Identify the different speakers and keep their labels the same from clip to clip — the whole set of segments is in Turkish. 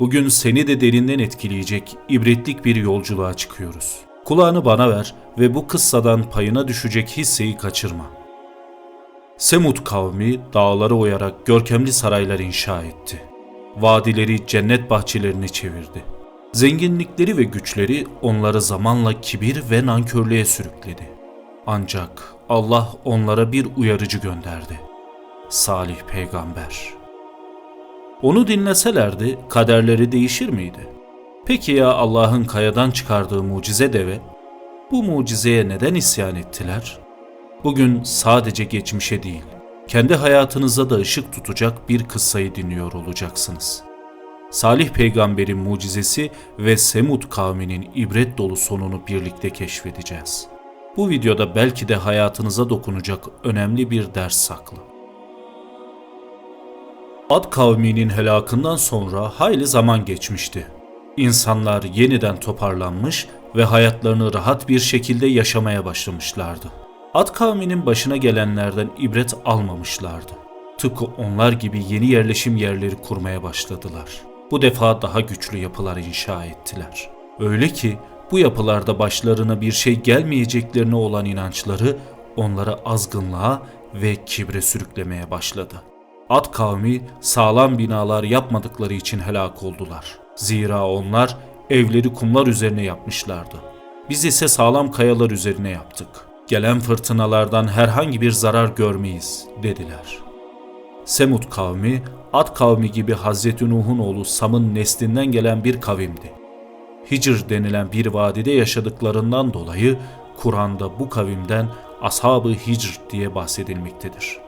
Speaker 1: Bugün seni de derinden etkileyecek ibretlik bir yolculuğa çıkıyoruz. Kulağını bana ver ve bu kıssadan payına düşecek hisseyi kaçırma. Semud kavmi dağları oyarak görkemli saraylar inşa etti. Vadileri cennet bahçelerine çevirdi. Zenginlikleri ve güçleri onları zamanla kibir ve nankörlüğe sürükledi. Ancak Allah onlara bir uyarıcı gönderdi. Salih peygamber. Onu dinleselerdi kaderleri değişir miydi? Peki ya Allah'ın kayadan çıkardığı mucize deve? Bu mucizeye neden isyan ettiler? Bugün sadece geçmişe değil, kendi hayatınıza da ışık tutacak bir kıssayı dinliyor olacaksınız. Salih peygamberin mucizesi ve Semud kavminin ibret dolu sonunu birlikte keşfedeceğiz. Bu videoda belki de hayatınıza dokunacak önemli bir ders saklı. Ad kavminin helakından sonra hayli zaman geçmişti. İnsanlar yeniden toparlanmış ve hayatlarını rahat bir şekilde yaşamaya başlamışlardı. Ad kavminin başına gelenlerden ibret almamışlardı. Tıpkı onlar gibi yeni yerleşim yerleri kurmaya başladılar. Bu defa daha güçlü yapılar inşa ettiler. Öyle ki bu yapılarda başlarına bir şey gelmeyeceklerine olan inançları onları azgınlığa ve kibre sürüklemeye başladı. Ad kavmi sağlam binalar yapmadıkları için helak oldular. Zira onlar evleri kumlar üzerine yapmışlardı. Biz ise sağlam kayalar üzerine yaptık. Gelen fırtınalardan herhangi bir zarar görmeyiz dediler. Semud kavmi, Ad kavmi gibi Hazreti Nuh'un oğlu Sam'ın neslinden gelen bir kavimdi. Hicr denilen bir vadide yaşadıklarından dolayı Kur'an'da bu kavimden Ashab-ı Hicr diye bahsedilmektedir.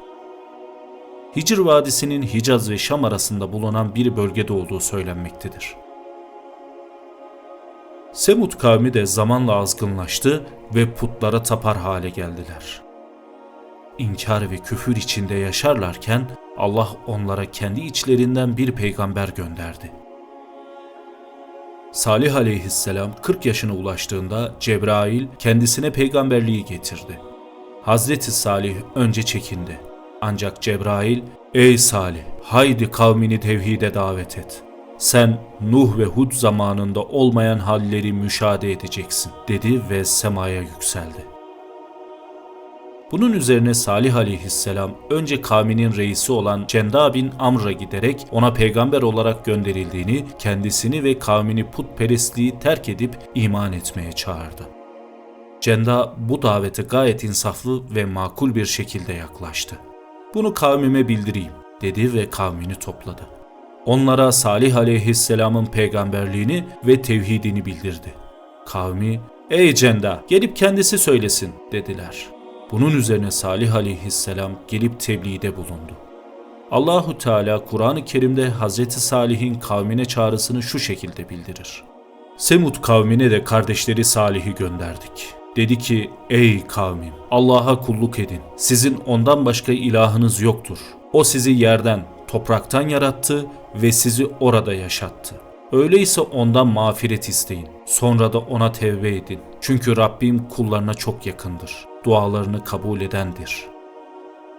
Speaker 1: Hicr Vadisi'nin Hicaz ve Şam arasında bulunan bir bölgede olduğu söylenmektedir. Semud kavmi de zamanla azgınlaştı ve putlara tapar hale geldiler. İnkar ve küfür içinde yaşarlarken Allah onlara kendi içlerinden bir peygamber gönderdi. Salih aleyhisselam 40 yaşına ulaştığında Cebrail kendisine peygamberliği getirdi. Hazreti Salih önce çekindi. Ancak Cebrail, ''Ey Salih, haydi kavmini tevhide davet et. Sen Nuh ve Hud zamanında olmayan halleri müşahede edeceksin.'' dedi ve semaya yükseldi. Bunun üzerine Salih aleyhisselam önce kavminin reisi olan Cenda bin Amr'a giderek ona peygamber olarak gönderildiğini, kendisini ve kavmini putperestliği terk edip iman etmeye çağırdı. Cenda bu davete gayet insaflı ve makul bir şekilde yaklaştı. Bunu kavmime bildireyim dedi ve kavmini topladı. Onlara Salih aleyhisselamın peygamberliğini ve tevhidini bildirdi. Kavmi, ey Cenda gelip kendisi söylesin dediler. Bunun üzerine Salih aleyhisselam gelip tebliğde bulundu. Allahu Teala Kur'an-ı Kerim'de Hz. Salih'in kavmine çağrısını şu şekilde bildirir. Semud kavmine de kardeşleri Salih'i gönderdik. Dedi ki, ey kavmim, Allah'a kulluk edin. Sizin ondan başka ilahınız yoktur. O sizi yerden, topraktan yarattı ve sizi orada yaşattı. Öyleyse ondan mağfiret isteyin. Sonra da ona tevbe edin. Çünkü Rabbim kullarına çok yakındır. Dualarını kabul edendir.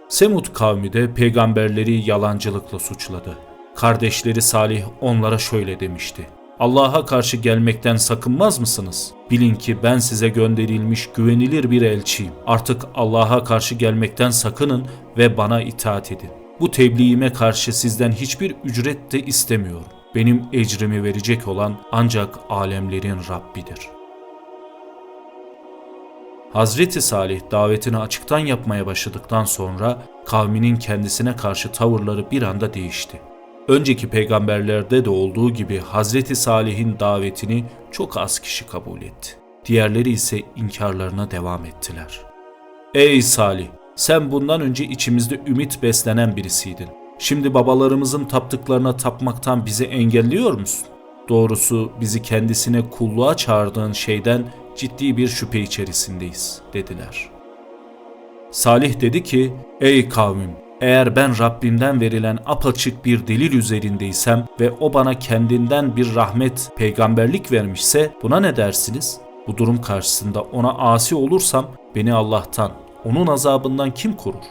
Speaker 1: Semud kavmi de peygamberleri yalancılıkla suçladı. Kardeşleri Salih onlara şöyle demişti. Allah'a karşı gelmekten sakınmaz mısınız? Bilin ki ben size gönderilmiş güvenilir bir elçiyim. Artık Allah'a karşı gelmekten sakının ve bana itaat edin. Bu tebliğime karşı sizden hiçbir ücret de istemiyorum. Benim ecrimi verecek olan ancak alemlerin Rabbidir. Hazreti Salih davetini açıktan yapmaya başladıktan sonra kavminin kendisine karşı tavırları bir anda değişti. Önceki peygamberlerde de olduğu gibi Hazreti Salih'in davetini çok az kişi kabul etti. Diğerleri ise inkarlarına devam ettiler. Ey Salih! Sen bundan önce içimizde ümit beslenen birisiydin. Şimdi babalarımızın taptıklarına tapmaktan bizi engelliyor musun? Doğrusu bizi kendisine kulluğa çağırdığın şeyden ciddi bir şüphe içerisindeyiz, dediler. Salih dedi ki, ey kavmim, eğer ben Rabbimden verilen apaçık bir delil üzerindeysem ve o bana kendinden bir rahmet, peygamberlik vermişse buna ne dersiniz? Bu durum karşısında ona asi olursam beni Allah'tan, onun azabından kim korur?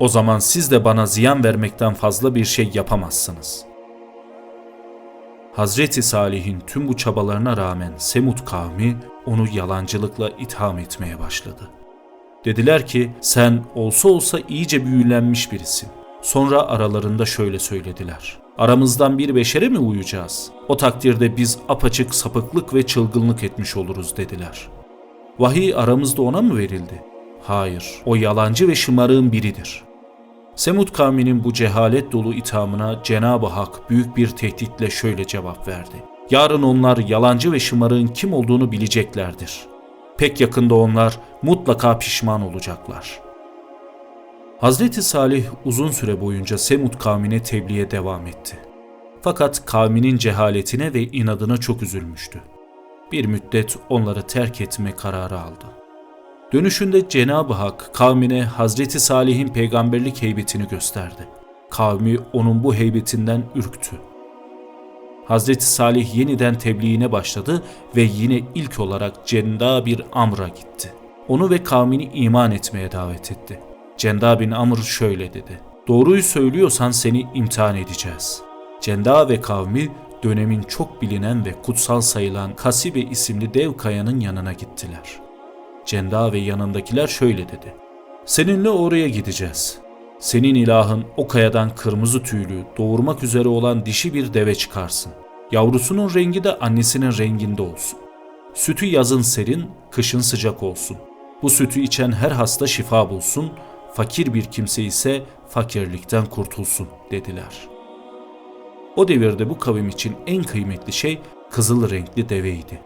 Speaker 1: O zaman siz de bana ziyan vermekten fazla bir şey yapamazsınız. Hazreti Salih'in tüm bu çabalarına rağmen Semud kavmi onu yalancılıkla itham etmeye başladı. Dediler ki sen olsa olsa iyice büyülenmiş birisin. Sonra aralarında şöyle söylediler. Aramızdan bir beşere mi uyacağız? O takdirde biz apaçık sapıklık ve çılgınlık etmiş oluruz dediler. Vahiy aramızda ona mı verildi? Hayır, o yalancı ve şımarığın biridir. Semud kavminin bu cehalet dolu ithamına Cenab-ı Hak büyük bir tehditle şöyle cevap verdi. Yarın onlar yalancı ve şımarığın kim olduğunu bileceklerdir. Pek yakında onlar mutlaka pişman olacaklar. Hazreti Salih uzun süre boyunca Semud kavmine tebliğe devam etti. Fakat kavminin cehaletine ve inadına çok üzülmüştü. Bir müddet onları terk etme kararı aldı. Dönüşünde Cenab-ı Hak kavmine Hazreti Salih'in peygamberlik heybetini gösterdi. Kavmi onun bu heybetinden ürktü. Hazreti Salih yeniden tebliğine başladı ve yine ilk olarak Cenda bir Amr'a gitti. Onu ve kavmini iman etmeye davet etti. Cenda bin Amr şöyle dedi. Doğruyu söylüyorsan seni imtihan edeceğiz. Cenda ve kavmi dönemin çok bilinen ve kutsal sayılan Kasibe isimli dev kayanın yanına gittiler. Cenda ve yanındakiler şöyle dedi. Seninle oraya gideceğiz. Senin ilahın o kayadan kırmızı tüylü, doğurmak üzere olan dişi bir deve çıkarsın. Yavrusunun rengi de annesinin renginde olsun. Sütü yazın serin, kışın sıcak olsun. Bu sütü içen her hasta şifa bulsun, fakir bir kimse ise fakirlikten kurtulsun dediler. O devirde bu kavim için en kıymetli şey kızıl renkli deveydi.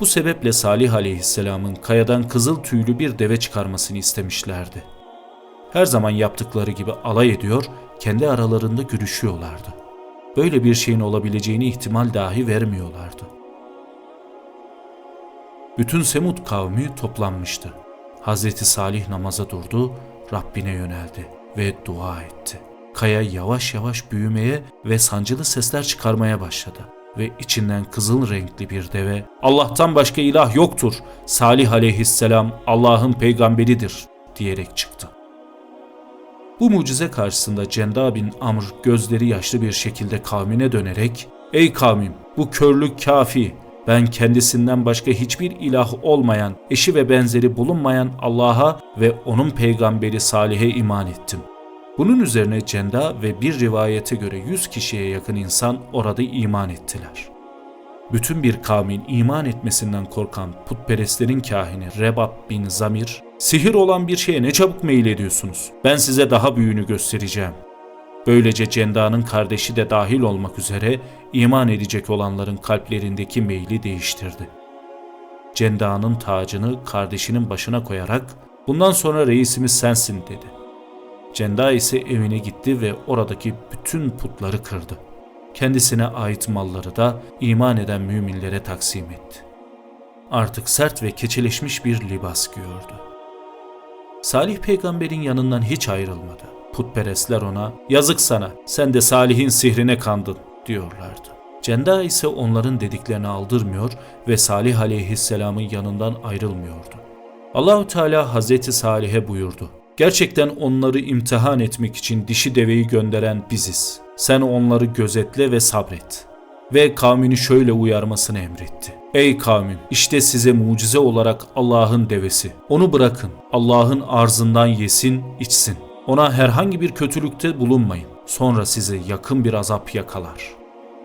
Speaker 1: Bu sebeple Salih aleyhisselamın kayadan kızıl tüylü bir deve çıkarmasını istemişlerdi. Her zaman yaptıkları gibi alay ediyor, kendi aralarında gülüşüyorlardı. Böyle bir şeyin olabileceğini ihtimal dahi vermiyorlardı. Bütün Semud kavmi toplanmıştı. Hazreti Salih namaza durdu, Rabbine yöneldi ve dua etti. Kaya yavaş yavaş büyümeye ve sancılı sesler çıkarmaya başladı ve içinden kızıl renkli bir deve Allah'tan başka ilah yoktur. Salih aleyhisselam Allah'ın peygamberidir diyerek çıktı. Bu mucize karşısında Cenda bin Amr gözleri yaşlı bir şekilde kavmine dönerek Ey kavmim bu körlük kafi. Ben kendisinden başka hiçbir ilah olmayan, eşi ve benzeri bulunmayan Allah'a ve onun peygamberi Salih'e iman ettim. Bunun üzerine Cenda ve bir rivayete göre 100 kişiye yakın insan orada iman ettiler. Bütün bir kavmin iman etmesinden korkan putperestlerin kahini Rebab bin Zamir, sihir olan bir şeye ne çabuk meyil ediyorsunuz? Ben size daha büyüğünü göstereceğim. Böylece Cenda'nın kardeşi de dahil olmak üzere iman edecek olanların kalplerindeki meyli değiştirdi. Cenda'nın tacını kardeşinin başına koyarak bundan sonra reisimiz sensin dedi. Cenda ise evine gitti ve oradaki bütün putları kırdı. Kendisine ait malları da iman eden müminlere taksim etti. Artık sert ve keçeleşmiş bir libas giyiyordu. Salih peygamberin yanından hiç ayrılmadı. Putperestler ona yazık sana sen de Salih'in sihrine kandın diyorlardı. Cenda ise onların dediklerini aldırmıyor ve Salih aleyhisselamın yanından ayrılmıyordu. Allahü Teala Hazreti Salih'e buyurdu. Gerçekten onları imtihan etmek için dişi deveyi gönderen biziz. Sen onları gözetle ve sabret. Ve kavmini şöyle uyarmasını emretti. Ey kavmim işte size mucize olarak Allah'ın devesi. Onu bırakın. Allah'ın arzından yesin, içsin. Ona herhangi bir kötülükte bulunmayın. Sonra size yakın bir azap yakalar.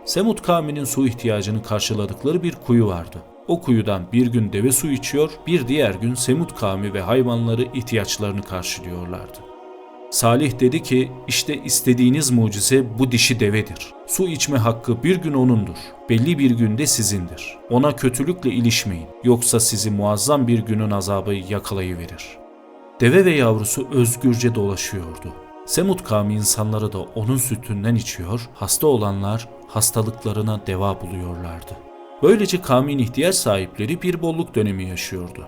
Speaker 1: Semud kavminin su ihtiyacını karşıladıkları bir kuyu vardı. O kuyudan bir gün deve su içiyor, bir diğer gün Semud kavmi ve hayvanları ihtiyaçlarını karşılıyorlardı. Salih dedi ki, işte istediğiniz mucize bu dişi devedir. Su içme hakkı bir gün onundur. Belli bir günde sizindir. Ona kötülükle ilişmeyin. Yoksa sizi muazzam bir günün azabı yakalayıverir. Deve ve yavrusu özgürce dolaşıyordu. Semud kavmi insanları da onun sütünden içiyor, hasta olanlar hastalıklarına deva buluyorlardı. Böylece kavmin ihtiyaç sahipleri bir bolluk dönemi yaşıyordu.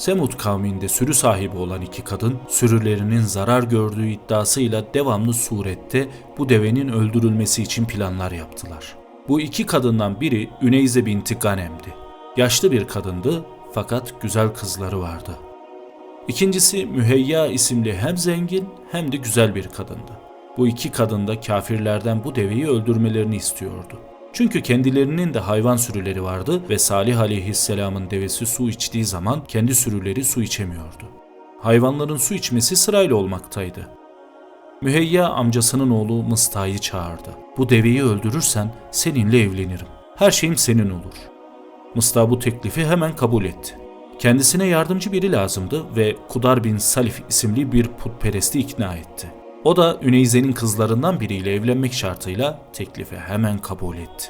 Speaker 1: Semud kavminde sürü sahibi olan iki kadın sürülerinin zarar gördüğü iddiasıyla devamlı surette bu devenin öldürülmesi için planlar yaptılar. Bu iki kadından biri Üneyze binti Ganem'di. Yaşlı bir kadındı fakat güzel kızları vardı. İkincisi Müheyya isimli hem zengin hem de güzel bir kadındı. Bu iki kadın da kafirlerden bu deveyi öldürmelerini istiyordu. Çünkü kendilerinin de hayvan sürüleri vardı ve Salih aleyhisselamın devesi su içtiği zaman kendi sürüleri su içemiyordu. Hayvanların su içmesi sırayla olmaktaydı. Müheyya amcasının oğlu Mısta'yı çağırdı. Bu deveyi öldürürsen seninle evlenirim. Her şeyim senin olur. Mısta bu teklifi hemen kabul etti. Kendisine yardımcı biri lazımdı ve Kudar bin Salif isimli bir putperesti ikna etti. O da Üneyze'nin kızlarından biriyle evlenmek şartıyla teklifi hemen kabul etti.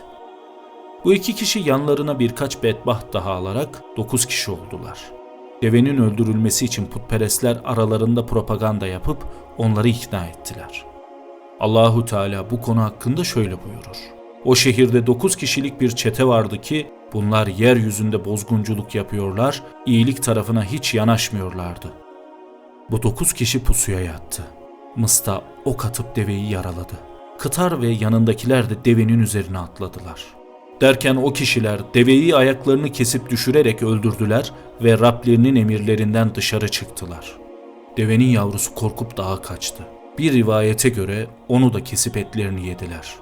Speaker 1: Bu iki kişi yanlarına birkaç bedbaht daha alarak dokuz kişi oldular. Devenin öldürülmesi için putperestler aralarında propaganda yapıp onları ikna ettiler. Allahu Teala bu konu hakkında şöyle buyurur. O şehirde dokuz kişilik bir çete vardı ki bunlar yeryüzünde bozgunculuk yapıyorlar, iyilik tarafına hiç yanaşmıyorlardı. Bu dokuz kişi pusuya yattı. Mısta ok atıp deveyi yaraladı. Kıtar ve yanındakiler de devenin üzerine atladılar. Derken o kişiler deveyi ayaklarını kesip düşürerek öldürdüler ve Rablerinin emirlerinden dışarı çıktılar. Devenin yavrusu korkup dağa kaçtı. Bir rivayete göre onu da kesip etlerini yediler.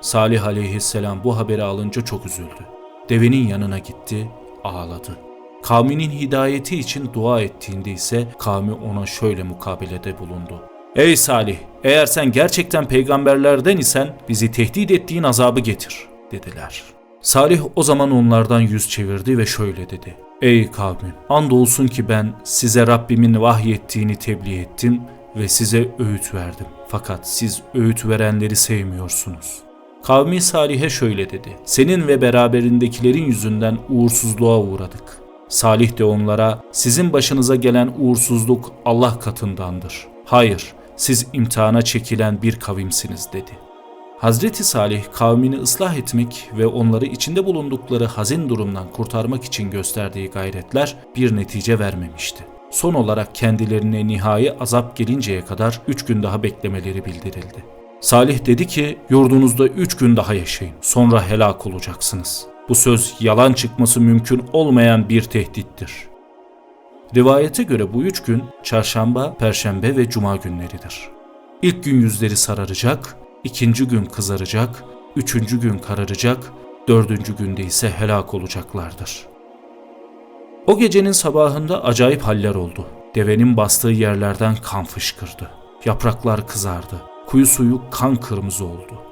Speaker 1: Salih aleyhisselam bu haberi alınca çok üzüldü. Devenin yanına gitti, ağladı. Kavminin hidayeti için dua ettiğinde ise kavmi ona şöyle mukabelede bulundu. Ey Salih, eğer sen gerçekten peygamberlerden isen bizi tehdit ettiğin azabı getir, dediler. Salih o zaman onlardan yüz çevirdi ve şöyle dedi. Ey kavmim, andolsun ki ben size Rabbimin vahyettiğini tebliğ ettim ve size öğüt verdim. Fakat siz öğüt verenleri sevmiyorsunuz. Kavmi Salih'e şöyle dedi. Senin ve beraberindekilerin yüzünden uğursuzluğa uğradık. Salih de onlara sizin başınıza gelen uğursuzluk Allah katındandır. Hayır, siz imtihana çekilen bir kavimsiniz dedi. Hazreti Salih kavmini ıslah etmek ve onları içinde bulundukları hazin durumdan kurtarmak için gösterdiği gayretler bir netice vermemişti. Son olarak kendilerine nihai azap gelinceye kadar üç gün daha beklemeleri bildirildi. Salih dedi ki yurdunuzda üç gün daha yaşayın sonra helak olacaksınız. Bu söz yalan çıkması mümkün olmayan bir tehdittir. Rivayete göre bu üç gün çarşamba, perşembe ve cuma günleridir. İlk gün yüzleri sararacak, ikinci gün kızaracak, üçüncü gün kararacak, dördüncü günde ise helak olacaklardır. O gecenin sabahında acayip haller oldu. Devenin bastığı yerlerden kan fışkırdı. Yapraklar kızardı. Kuyu suyu kan kırmızı oldu.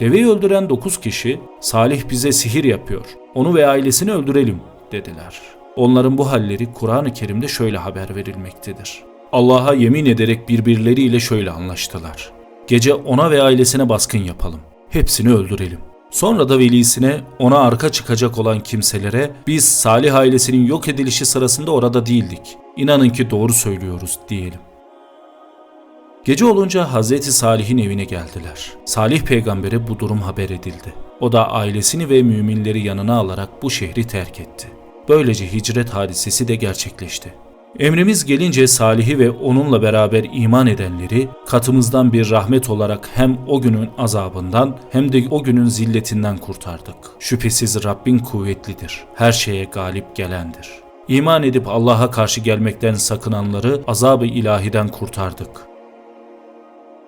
Speaker 1: Deveyi öldüren dokuz kişi, Salih bize sihir yapıyor, onu ve ailesini öldürelim dediler. Onların bu halleri Kur'an-ı Kerim'de şöyle haber verilmektedir. Allah'a yemin ederek birbirleriyle şöyle anlaştılar. Gece ona ve ailesine baskın yapalım. Hepsini öldürelim. Sonra da velisine ona arka çıkacak olan kimselere biz Salih ailesinin yok edilişi sırasında orada değildik. İnanın ki doğru söylüyoruz diyelim. Gece olunca Hazreti Salih'in evine geldiler. Salih peygambere bu durum haber edildi. O da ailesini ve müminleri yanına alarak bu şehri terk etti. Böylece hicret hadisesi de gerçekleşti. Emrimiz gelince Salih'i ve onunla beraber iman edenleri katımızdan bir rahmet olarak hem o günün azabından hem de o günün zilletinden kurtardık. Şüphesiz Rabbin kuvvetlidir, her şeye galip gelendir. İman edip Allah'a karşı gelmekten sakınanları azab-ı ilahiden kurtardık.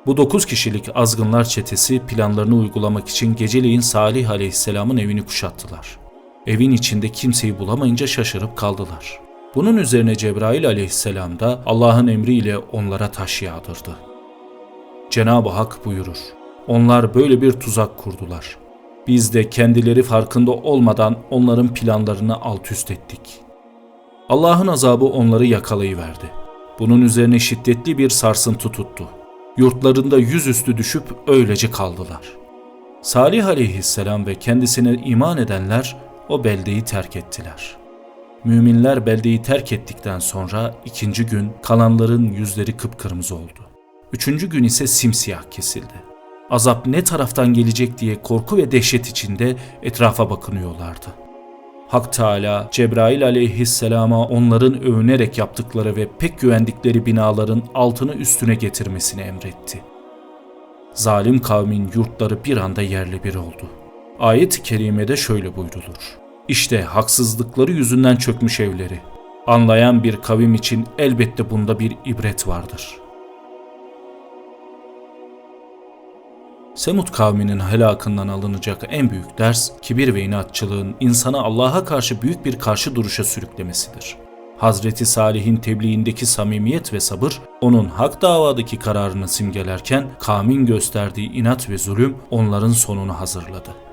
Speaker 1: Bu dokuz kişilik azgınlar çetesi planlarını uygulamak için geceleyin Salih aleyhisselamın evini kuşattılar. Evin içinde kimseyi bulamayınca şaşırıp kaldılar. Bunun üzerine Cebrail aleyhisselam da Allah'ın emriyle onlara taş yağdırdı. Cenab-ı Hak buyurur. Onlar böyle bir tuzak kurdular. Biz de kendileri farkında olmadan onların planlarını alt üst ettik. Allah'ın azabı onları yakalayıverdi. Bunun üzerine şiddetli bir sarsıntı tuttu. Yurtlarında yüzüstü düşüp öylece kaldılar. Salih aleyhisselam ve kendisine iman edenler o beldeyi terk ettiler. Müminler beldeyi terk ettikten sonra ikinci gün kalanların yüzleri kıpkırmızı oldu. Üçüncü gün ise simsiyah kesildi. Azap ne taraftan gelecek diye korku ve dehşet içinde etrafa bakınıyorlardı. Hak Teala Cebrail aleyhisselama onların övünerek yaptıkları ve pek güvendikleri binaların altını üstüne getirmesini emretti. Zalim kavmin yurtları bir anda yerle bir oldu. Ayet-i kerimede şöyle buyrulur. İşte haksızlıkları yüzünden çökmüş evleri. Anlayan bir kavim için elbette bunda bir ibret vardır. Semud kavminin helakından alınacak en büyük ders, kibir ve inatçılığın insanı Allah'a karşı büyük bir karşı duruşa sürüklemesidir. Hazreti Salih'in tebliğindeki samimiyet ve sabır, onun hak davadaki kararını simgelerken, kavmin gösterdiği inat ve zulüm onların sonunu hazırladı.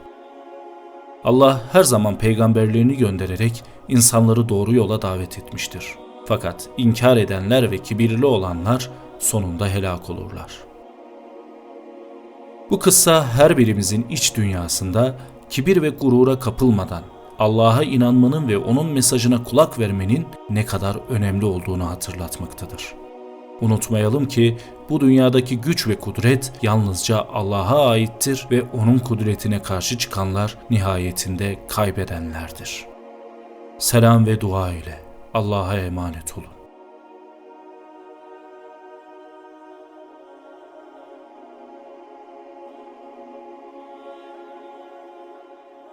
Speaker 1: Allah her zaman peygamberlerini göndererek insanları doğru yola davet etmiştir. Fakat inkar edenler ve kibirli olanlar sonunda helak olurlar. Bu kıssa her birimizin iç dünyasında kibir ve gurura kapılmadan Allah'a inanmanın ve onun mesajına kulak vermenin ne kadar önemli olduğunu hatırlatmaktadır. Unutmayalım ki bu dünyadaki güç ve kudret yalnızca Allah'a aittir ve onun kudretine karşı çıkanlar nihayetinde kaybedenlerdir. Selam ve dua ile Allah'a emanet olun.